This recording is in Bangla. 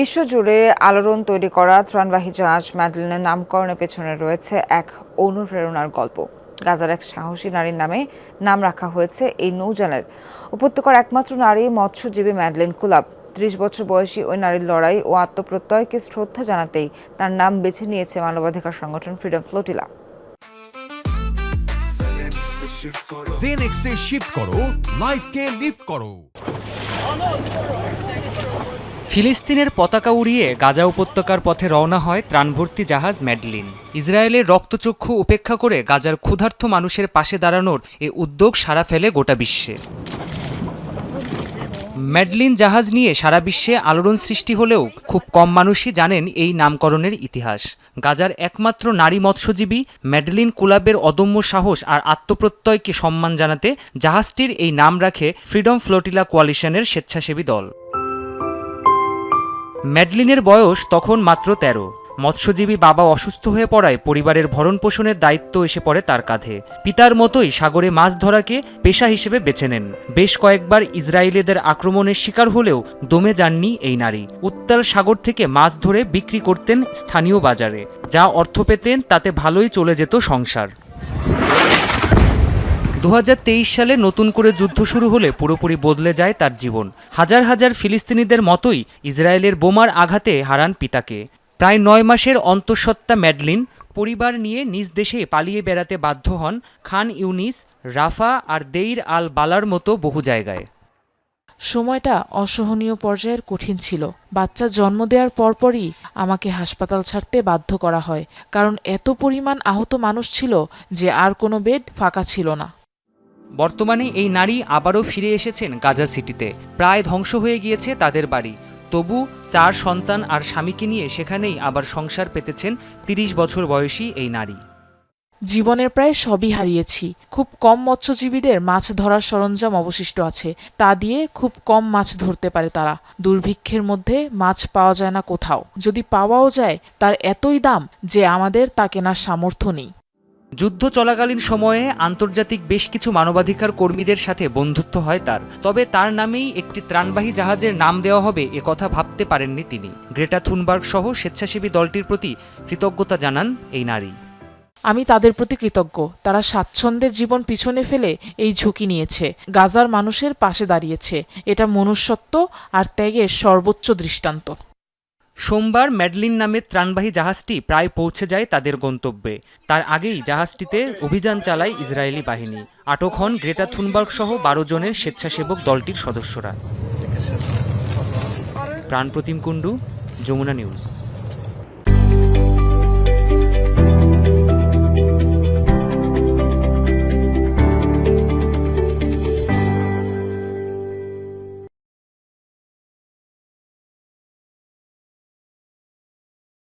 বিশ্বজুড়ে আলোড়ন তৈরি করা ত্রাণবাহী জাহাজ ম্যাডলিনের নামকরণের পেছনে রয়েছে এক অনুপ্রেরণার গল্প। গাজার এক সাহসী নারীর নামে নাম রাখা হয়েছে এই নৌযানের। উপত্যকার একমাত্র নারী মৎস্যজীবী ম্যাডলিন কুলাব। ত্রিশ বছর বয়সী ওই নারীর লড়াই ও আত্মপ্রত্যয়কে শ্রদ্ধা জানাতেই তার নাম বেছে নিয়েছে মানবাধিকার সংগঠন ফ্রিডম ফ্লোটিলা। জেনেক্সে শিফট করো লাইফকে লিফট করো। ফিলিস্তিনের পতাকা উড়িয়ে গাজা উপত্যকার পথে রওনা হয় ত্রাণভর্তি জাহাজ ম্যাডলিন। ইসরায়েলের রক্তচক্ষু উপেক্ষা করে গাজার ক্ষুধার্ত মানুষের পাশে দাঁড়ানোর এ উদ্যোগ সারা ফেলে গোটা বিশ্বে। ম্যাডলিন জাহাজ নিয়ে সারা বিশ্বে আলোড়ন সৃষ্টি হলেও খুব কম মানুষই জানেন এই নামকরণের ইতিহাস। গাজার একমাত্র নারী মৎস্যজীবী ম্যাডলিন কুলাবের অদম্য সাহস আর আত্মপ্রত্যয়কে সম্মান জানাতে জাহাজটির এই নাম রাখে ফ্রিডম ফ্লোটিলা কোয়ালিশনের স্বেচ্ছাসেবী দল। ম্যাডলিনের বয়স তখন মাত্র তেরো। মৎস্যজীবী বাবা অসুস্থ হয়ে পড়ায় পরিবারের ভরণ পোষণের দায়িত্ব এসে পড়ে তার কাঁধে। পিতার মতোই সাগরে মাছ ধরাকে পেশা হিসেবে বেছে নেন। বেশ কয়েকবার ইসরায়েলিদের আক্রমণের শিকার হলেও দমে যাননি এই নারী। উত্তাল সাগর থেকে মাছ ধরে বিক্রি করতেন স্থানীয় বাজারে, যা অর্থ পেতেন তাতে ভালোই চলে যেত সংসার। দু হাজার তেইশ সালে নতুন করে যুদ্ধ শুরু হলে পুরোপুরি বদলে যায় তার জীবন। হাজার হাজার ফিলিস্তিনিদের মতোই ইসরায়েলের বোমার আঘাতে হারান পিতাকে। প্রায় নয় মাসের অন্তঃসত্ত্বা ম্যাডলিন পরিবার নিয়ে নিজ দেশে পালিয়ে বেড়াতে বাধ্য হন খান ইউনিস, রাফা আর দেইর আল বালার মতো বহু জায়গায়। সময়টা অসহনীয় পর্যায়ের কঠিন ছিল। বাচ্চা জন্ম দেওয়ার পরপরই আমাকে হাসপাতাল ছাড়তে বাধ্য করা হয়, কারণ এত পরিমাণ আহত মানুষ ছিল যে আর কোনো বেড ফাঁকা ছিল না। বর্তমানে এই নারী আবারও ফিরে এসেছেন গাজা সিটিতে। প্রায় ধ্বংস হয়ে গিয়েছে তাদের বাড়ি। তবু চার সন্তান আর স্বামীকে নিয়ে সেখানেই আবার সংসার পেতেছেন তিরিশ বছর বয়সী এই নারী। জীবনের প্রায় সবই হারিয়েছি। খুব কম মৎস্যজীবীদের মাছ ধরার সরঞ্জাম অবশিষ্ট আছে। তা দিয়ে খুব কম মাছ ধরতে পারে তারা। দুর্ভিক্ষের মধ্যে মাছ পাওয়া যায় না কোথাও। যদি পাওয়াও যায়, তার এতই দাম যে আমাদের তা কেনার সামর্থ্য নেই। যুদ্ধ চলাকালীন সময়ে আন্তর্জাতিক বেশ কিছু মানবাধিকার কর্মীদের সাথে বন্ধুত্ব হয় তার। তবে তার নামেই একটি ত্রাণবাহী জাহাজের নাম দেওয়া হবে এ কথা ভাবতে পারেননি তিনি। গ্রেটা থুনবার্গ সহ স্বেচ্ছাসেবী দলটির প্রতি কৃতজ্ঞতা জানান এই নারী। আমি তাদের প্রতি কৃতজ্ঞ। তারা স্বাচ্ছন্দ্যের জীবন পিছনে ফেলে এই ঝুঁকি নিয়েছে। গাজার মানুষের পাশে দাঁড়িয়েছে। এটা মনুষ্যত্ব আর ত্যাগের সর্বোচ্চ দৃষ্টান্ত। সোমবার ম্যাডলিন নামের ত্রাণবাহী জাহাজটি প্রায় পৌঁছে যায় তাদের গন্তব্যে। তার আগেই জাহাজটিতে অভিযান চালায় ইসরায়েলি বাহিনী। আটক হন গ্রেটা থুনবার্গ সহ বারো জনের স্বেচ্ছাসেবক দলটির সদস্যরা। প্রাণপ্রতিম কুণ্ডু, যমুনা নিউজ।